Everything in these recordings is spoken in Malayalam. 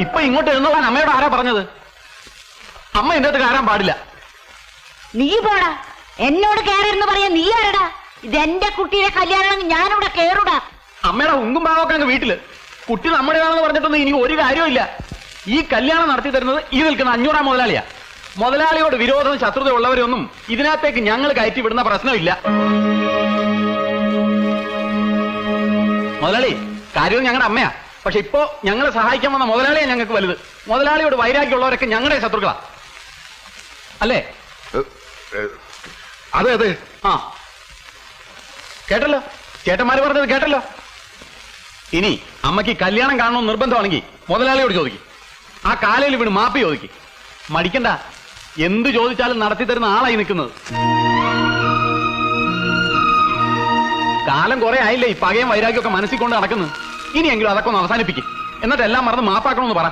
ഇങ്ങോട്ട് എഴുന്നു അമ്മയോട് ആരാ പറഞ്ഞത്? അമ്മ എന്റെ അടുത്ത് കയറാൻ പാടില്ല. നീ പോടാ. എന്നോട് കയറരുന്ന് പറയാ നീ ആരടാ? ഇത് എന്റെ കുട്ടിയുടെ കല്യാണം ഞാനിവിടെ കേറുടാ. അമ്മയുടെ ഉങ്കും ഭാഗമൊക്കെ അങ്ങ് വീട്ടിൽ. കുട്ടി നമ്മുടേതാണെന്ന് പറഞ്ഞിട്ടൊന്നും ഇനി ഒരു കാര്യമില്ല ഈ കല്യാണം നടത്തി തരുന്നത് ഈ നിൽക്കുന്ന അഞ്ഞൂറാം മുതലാളിയാ. മുതലാളിയോട് വിരോധം ശത്രുത ഉള്ളവരൊന്നും ഇതിനകത്തേക്ക് ഞങ്ങൾ കയറ്റി വിടുന്ന പ്രശ്നമില്ല. മുതലാളി കാര്യവും ഞങ്ങളുടെ അമ്മയാ. പക്ഷെ ഇപ്പോ ഞങ്ങളെ സഹായിക്കാൻ വന്ന മുതലാളിയെ ഞങ്ങൾക്ക് വലുത്. മുതലാളിയോട് വൈരാഗ്യമുള്ളവരൊക്കെ ഞങ്ങളുടെ ശത്രുക്കളാ. അല്ലേ? അതെ അതെ. ആ. കേട്ടല്ലോ? ചേട്ടന്മാര് പറഞ്ഞത് കേട്ടല്ലോ? ഇനി അമ്മയ്ക്ക് കല്യാണം കാണണമെന്ന് നിർബന്ധമാണെങ്കിൽ മുതലാളിയോട് ചോദിക്കും. ആ കാലയിൽ വീണ് മാപ്പി ചോദിക്കും. മടിക്കണ്ട. എന്ത് ചോദിച്ചാലും നടത്തി തരുന്ന ആളായി നിൽക്കുന്നത്. കാലം കുറെ ആയില്ലേ ഈ പകയും വൈരാഗ്യമൊക്കെ മനസ്സിൽ കൊണ്ട് നടക്കുന്നു. ഇനിയെങ്കിലും അതൊക്കെ ഒന്ന് അവസാനിപ്പിക്കും. എന്നിട്ട് എല്ലാം മറന്ന് മാപ്പാക്കണമെന്ന് പറ.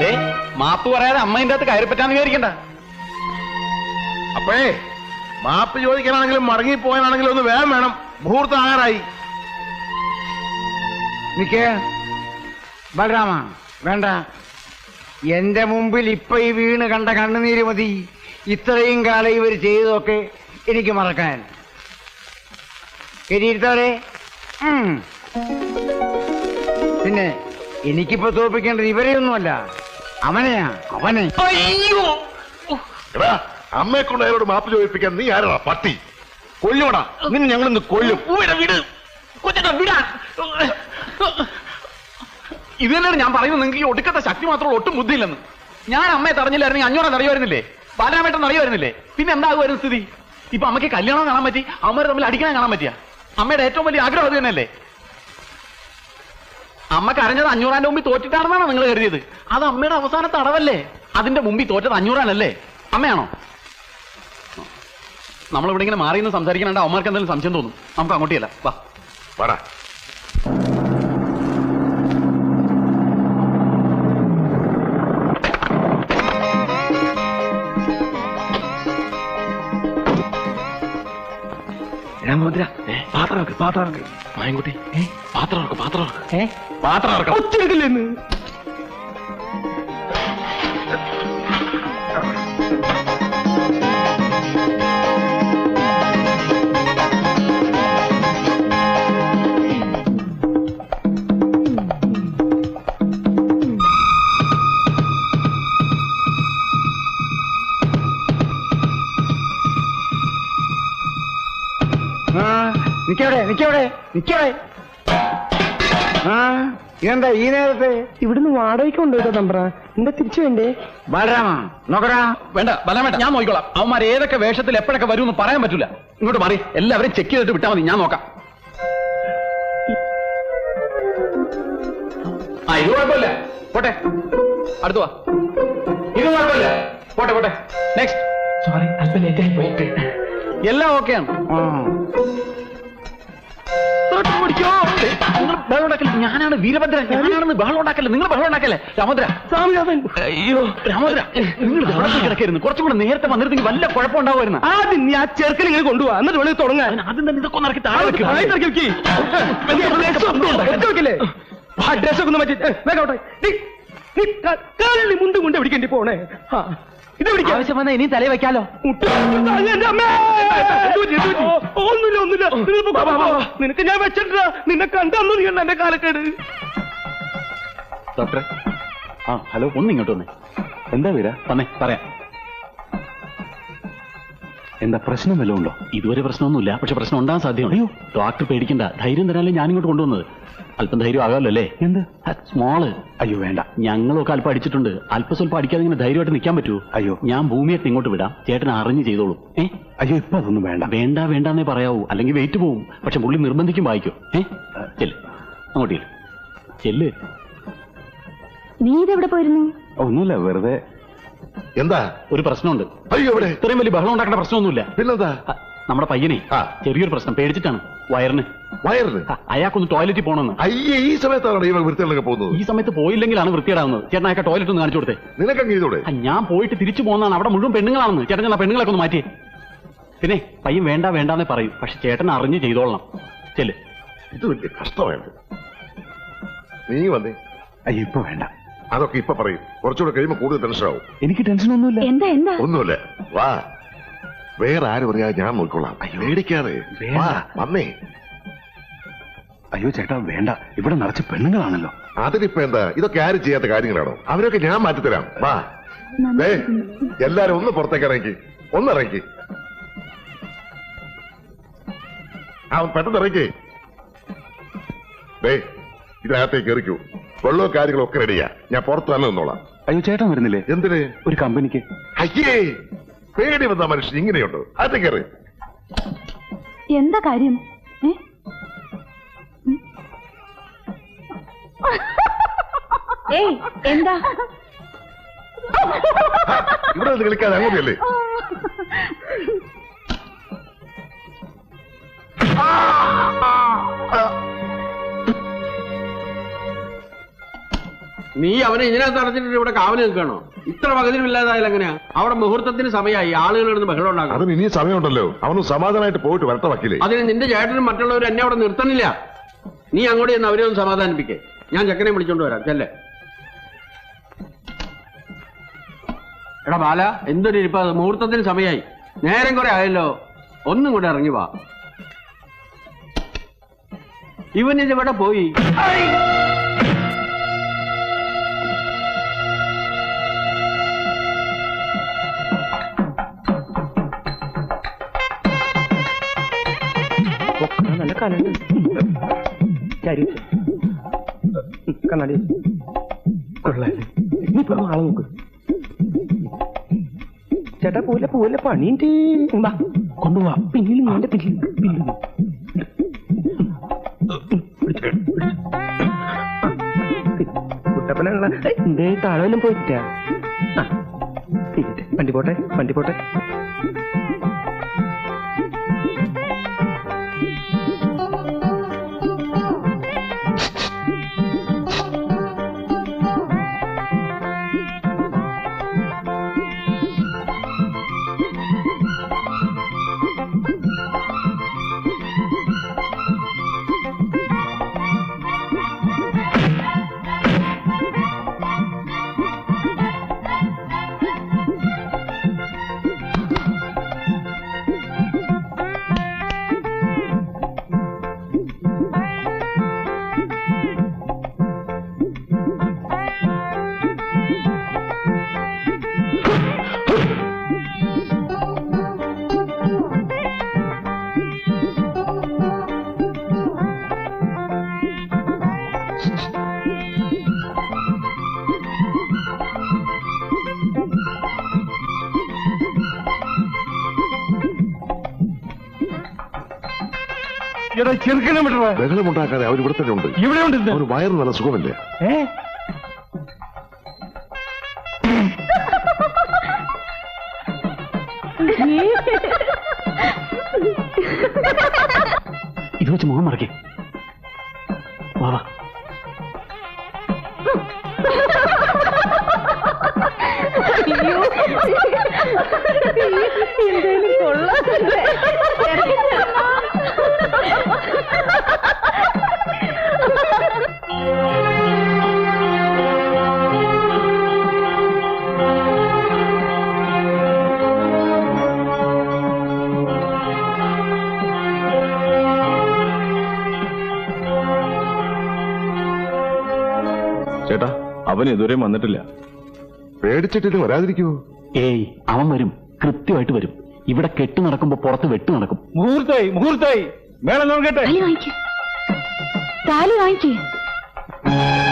ദേ, മാപ്പ് പറയാതെ അമ്മയിന്റെ അകത്ത് കയറി പറ്റാന്ന് വിചാരിക്കണ്ട. അപ്പോഴേ മാപ്പ് ചോദിക്കാനാണെങ്കിലും മടങ്ങിപ്പോയാനാണെങ്കിലും ഒന്ന് വേഗം വേണം. മുഹൂർത്തം ആകാറായി. നിക്കേ ബലരാമ വേണ്ട. എന്റെ മുമ്പിൽ ഇപ്പൊ ഈ വീണ് കണ്ട കണ്ണുനീര് മതി. ഇത്രയും കാലം ഇവർ ചെയ്തതൊക്കെ എനിക്ക് മറക്കാൻ. ശരിയിരുത്തവരെ. പിന്നെ എനിക്കിപ്പോ തോപ്പിക്കേണ്ടത് ഇവരെ ഒന്നുമല്ല അവനെയാ അവനെ. എടാ അമ്മയെ കൊണ്ട് അയാളോട് മാപ്പ് ചോദിപ്പിക്കാൻ നീ ആരോടാ? പട്ടി. കൊല്ലുവടാ. നിന്നെ ഞങ്ങളിന്ന് കൊല്ലും. ഇത് തന്നെയാണ് ഞാൻ പറയുന്നത്? നിങ്ങൾക്ക് ഈ ഒടുക്കത്തെ ശക്തി മാത്രമുള്ള. ഒട്ടും ബുദ്ധിയില്ലെന്ന്. ഞാൻ അമ്മയെ തടഞ്ഞില്ലായിരുന്നെങ്കിൽ അഞ്ഞൂറെ നിറയുമായിരുന്നില്ലേ? ബാലരാമേട്ടൻ നിറയുമായിരുന്നില്ലേ? പിന്നെ എന്താകുമായിരുന്നു സ്ഥിതി? ഇപ്പൊ അമ്മയ്ക്ക് കല്യാണം കാണാൻ പറ്റി അമ്മ തമ്മിൽ അടിക്കണം കാണാൻ പറ്റിയ? അമ്മയുടെ ഏറ്റവും വലിയ ആഗ്രഹം അത് തന്നെയല്ലേ? അമ്മ കരഞ്ഞത് അഞ്ഞൂറാന്റെ മുമ്പിൽ തോറ്റിട്ടാണെന്നാണോ നിങ്ങൾ കരുതിയത്? അത് അമ്മയുടെ അവസാനത്തെ അടവല്ലേ അതിന്റെ മുമ്പിൽ തോറ്റത് അഞ്ഞൂറാനല്ലേ? അമ്മയാണോ? നമ്മൾ ഇവിടെ ഇങ്ങനെ മാറി നിന്ന് സംസാരിക്കണണ്ട അമ്മമാർക്ക് എന്തെങ്കിലും സംശയം തോന്നും. നമുക്ക് അങ്ങോട്ടിയല്ല വാ. രാമഭദ്ര പാത്രം പാത്രം മായൻകുട്ടി. പാത്രം പാത്രം പാത്രം ഇറക്കാം ആ ഇതെന്താ ഈ നേരത്തെ? ഇവിടുന്ന് വാടകയ്ക്ക് കൊണ്ടുപോയിട്ടോ തമ്പ്ര? എന്താ തിരിച്ചു വേണ്ടേ? ബലരാമ നോക്കടാ. വേണ്ട ബലമേട്ട ഞാൻ നോക്കിക്കോളാം. അവന്മാർ ഏതൊക്കെ വേഷത്തിൽ എപ്പോഴൊക്കെ വരും എന്ന് പറയാൻ പറ്റില്ല ഇങ്ങോട്ട് മാറി. എല്ലാവരും ചെക്ക് ചെയ്തിട്ട് വിട്ടാൽ മതി. ഞാൻ നോക്കാം. ആ ഇത് കുഴപ്പമില്ല. പോട്ടെ. അടുത്തു വാ. ഇത് കുഴപ്പമില്ല. പോട്ടെ പോട്ടെ. നെക്സ്റ്റ് സോറി അല്പം ലേറ്റ് ആയി പോയിട്ട്. എല്ലാം ഓക്കെയാണ് ബഹളം ഉണ്ടാക്കല്ലേ? ഞാനാണ് വീരഭദ്രൻ. ഞാനാണെന്ന് ബഹളം ഉണ്ടാക്കല്ലേ? നിങ്ങൾ ബഹളം ഉണ്ടാക്കല്ലേ? രാമോദ്ര. സ്വാമിനാഥൻ അയ്യോ. രാമോദ്ര നിങ്ങൾ ബഹളത്തിൽ കിടക്കരുന്നു. കുറച്ചും കൂടെ നേരത്തെ വന്നിരുന്നെങ്കിൽ വല്ല കുഴപ്പം ഉണ്ടാവുമായിരുന്നു ആദ്യം നീ ആ ചെറുക്കനെ ഇങ്ങനെ കൊണ്ടുപോവാ. എന്നിട്ട് വേണമെങ്കിൽ തുടങ്ങാൻ. ആദ്യം തന്നെ ഇതൊക്കെ ഇറക്കി താഴെ വെക്കില്ലേ? ആ ഡ്രസ് ഒക്കെ ഒന്ന് മാറ്റി. വേഗം. നീ നീ ക- കള്ളി മുണ്ടും കൊണ്ട് പിടിക്കേണ്ടി പോണേ. ആ, ഇത് പിടിക്കാം. ആവശ്യം വന്നാൽ ഇനി തലയിൽ വെക്കാലോ. മുട്ട്. എന്റെ അമ്മേ! ഒന്നുമില്ല ഒന്നുമില്ല. നിങ്ങൾ പോ, പോ, പോ. നിനക്ക് ഞാൻ വെച്ചിട്ടാ നിന്നെ കണ്ടന്നു നീ എന്റെ കാലക്കേട്. ഡോക്ടറെ. ആ ഹലോ ഒന്ന് ഇങ്ങോട്ട് വന്നേ. എന്താ വീര? തന്നെ പറയാം. എന്താ പ്രശ്നം വല്ലതും ഉണ്ടോ? ഇതുവരെ പ്രശ്നമൊന്നുമില്ല പക്ഷെ പ്രശ്നം ഉണ്ടാകാൻ സാധ്യമാണ് അയ്യോ. ഡോക്ടർ പേടിക്കണ്ട ധൈര്യം തരാനല്ലേ ഞാൻ ഇങ്ങോട്ട് കൊണ്ടുവന്നത്. അല്പം ധൈര്യം ആകാമല്ലോ അല്ലേ? എന്ത്? സ്മോൾ അയ്യോ വേണ്ട. ഞങ്ങളൊക്കെ അല്പം അടിച്ചിട്ടുണ്ട്. അല്പം സ്വല്പം അടിക്കാതെ ഇങ്ങനെ ധൈര്യമായിട്ട് നിൽക്കാൻ പറ്റൂ അയ്യോ. ഞാൻ ഭൂമിയൊക്കെ ഇങ്ങോട്ട് വിടാം. ചേട്ടൻ അറിഞ്ഞ് ചെയ്തോളൂ. ഏ? അയ്യോ ഇപ്പൊ അതൊന്നും വേണ്ട. വേണ്ട വേണ്ടെന്നേ പറയാവൂ. അല്ലെങ്കിൽ വെയിറ്റ് പോവും. പക്ഷെ പുള്ളി നിർബന്ധിക്കും വായിക്കും. ഏ? ചെല്ല്. അങ്ങോട്ട് ചെല്ല്. ചെല്ല്. നീ ഇതെവിടെ പോയിരുന്നു? ഒന്നുമില്ല വെറുതെ. എന്താ? ഒരു പ്രശ്നമുണ്ട്. അയ്യോ ഇവിടെ ഇത്രയും വലിയ ബഹളം ഉണ്ടാക്കേണ്ട പ്രശ്നമൊന്നുമില്ല. പിന്നെന്താ? നമ്മുടെ പയ്യനെ. ചെറിയൊരു പ്രശ്നം. പേടിച്ചിട്ടാണ്. വയറിന്. വയറിന്? അയാൾക്കൊന്ന് ടോയ്ലറ്റിൽ പോകണമെന്ന്. അയ്യേ ഈ സമയത്താണ് ഇവർ വൃത്തികളൊക്കെ പോകുന്നത്? ഈ സമയത്ത് പോയില്ലെങ്കിലാണ് വൃത്തിയാടാവുന്നത് ചേട്ടൻ അയാൾക്ക് ടോയ്ലറ്റ് ഒന്ന് കാണിച്ചു കൊടുത്തേ. നിനക്കങ്ങ് ചെയ്തൂടെ ആ, ഞാൻ പോയിട്ട് തിരിച്ചു പോകുന്നതാണ്. അവിടെ മുഴുവൻ പെണ്ണുങ്ങളാണെന്ന്. ചേട്ടൻ ഞാൻ ആ പെണ്ണുങ്ങളൊക്കെ ഒന്ന് മാറ്റിയേ പിന്നെ പയ്യൻ വേണ്ട വേണ്ടാന്നേ പറയും. പക്ഷെ ചേട്ടൻ അറിഞ്ഞ് ചെയ്തോളണം. ചെല്ല്. ഇത് വലിയ കഷ്ടമായിട്ട് നീ വന്നേ. അയ്യോ ഇപ്പൊ വേണ്ട. അതൊക്കെ ഇപ്പൊ പറയും. കുറച്ചുകൂടെ കഴിയുമ്പോ കൂടുതൽ ടെൻഷൻ ആവും. എനിക്ക് ടെൻഷൻ ഒന്നുമില്ല. എന്താ എന്താ? ഒന്നുമില്ല. വാ. വേറെ ആരും അറിയാതെ ഞാൻ നോക്കിക്കൊള്ളാം പേടിക്കാതെ. വാ വന്നേ. അയ്യോ ചേട്ടാ വേണ്ട. ഇവിടെ നിറച്ച് പെണ്ണുങ്ങളാണല്ലോ. അതിനിപ്പോ എന്താ? ഇതൊക്കെ ആരും ചെയ്യാത്ത കാര്യങ്ങളാണോ? അവരൊക്കെ ഞാൻ മാറ്റിത്തരാം. വാ. ദേ എല്ലാരും ഒന്ന് പുറത്തേക്ക് ഇറങ്ങി. ഒന്ന് ഇറങ്ങി. ആ പെട്ടെന്ന് ഇറങ്ങി. ദേ ഇതിനകത്തേക്ക് എറിക്കൂ വെള്ളവും കാര്യങ്ങളും ഒക്കെ റെഡിയാ ഞാൻ പുറത്ത് തന്നെ നിന്നോളാം. അയ്യോ ചേട്ടൻ വരുന്നില്ലേ? എന്തിന്? ഒരു കമ്പനിക്ക്. അയ്യേ! പേടി വന്ന മനുഷ്യൻ ഇങ്ങനെയുണ്ട്? അത് കയറി. എന്താ കാര്യം? ഏയ് എന്താ? ഇവിടെ നിന്ന് കളിക്കാതെ അങ്ങോട്ടല്ലേ നീ അവനെ ഇതിനകത്ത് അടച്ചിട്ട് ഇവിടെ കാവൽ നിൽക്കണോ? ഇത്ര പകലില്ലാതായാലും എങ്ങനെയാ? അവിടെ മുഹൂർത്തത്തിന് സമയമായി ആളുകൾ ഇടുന്ന ബഹളം ഉണ്ടാകും അതിന് ഇനിയും സമയമുണ്ടല്ലോ. അവന് സമാധാനമായിട്ട് പോയിട്ട് വരട്ടെ വക്കീലേ. അതിന് നിന്റെ ചേട്ടനും മറ്റുള്ളവരും എന്നെ അവിടെ നിർത്തണില്ല. നീ അങ്ങോട്ട് ചെന്ന് അവരെ ഒന്ന് സമാധാനിപ്പിക്കേ. ഞാൻ ചെക്കനെ വിളിച്ചോണ്ട് വരാം. ചെല്ലേ. എടാ ബാല എന്തൊരു ഇരിപ്പ മുഹൂർത്തത്തിന് സമയമായി. നേരം കുറെ ആയല്ലോ. ഒന്നും കൂടെ ഇറങ്ങി വാ. ഇവൻ ഇതിവിടെ പോയി. കലുണ്ട് ചരി കണ്ണാടി കൊള്ളാല്ലേ നീ ഇപ്പൊ ആളെ നോക്ക്. ചേട്ടാ പോലെ പോലെ പണിയുണ്ട് കൊണ്ടുപോവാ പിന്നിൽ നിന്റെ പിന്നിൽ പിന്നിൽ കുട്ടപ്പനുള്ള എന്തേ താഴെ പോയിട്ടാ ആ, വണ്ടി പോട്ടെ വണ്ടി പോട്ടെ. ബഹളമുണ്ടാക്കാതെ അവർ ഇവിടെ തന്നെ ഉണ്ട്. ഇവിടെ ഉണ്ട് ഇത്. വയറ് നല്ല സുഖമല്ലേ? ഇത് വെച്ച് മുഖം മറക്കേ. അവൻ ഇതുവരെയും വന്നിട്ടില്ല. പേടിച്ചിട്ടിട്ട് വരാതിരിക്കൂ. ഏയ് അവൻ വരും. കൃത്യമായിട്ട് വരും. ഇവിടെ കെട്ട് നടക്കുമ്പോ പുറത്ത് വെട്ട് നടക്കും. മുഹൂർത്തായി മുഹൂർത്തായി. വേണം നോക്കട്ടെ താലി വാങ്ങിക്കേ. താലി വാങ്ങിക്കേ.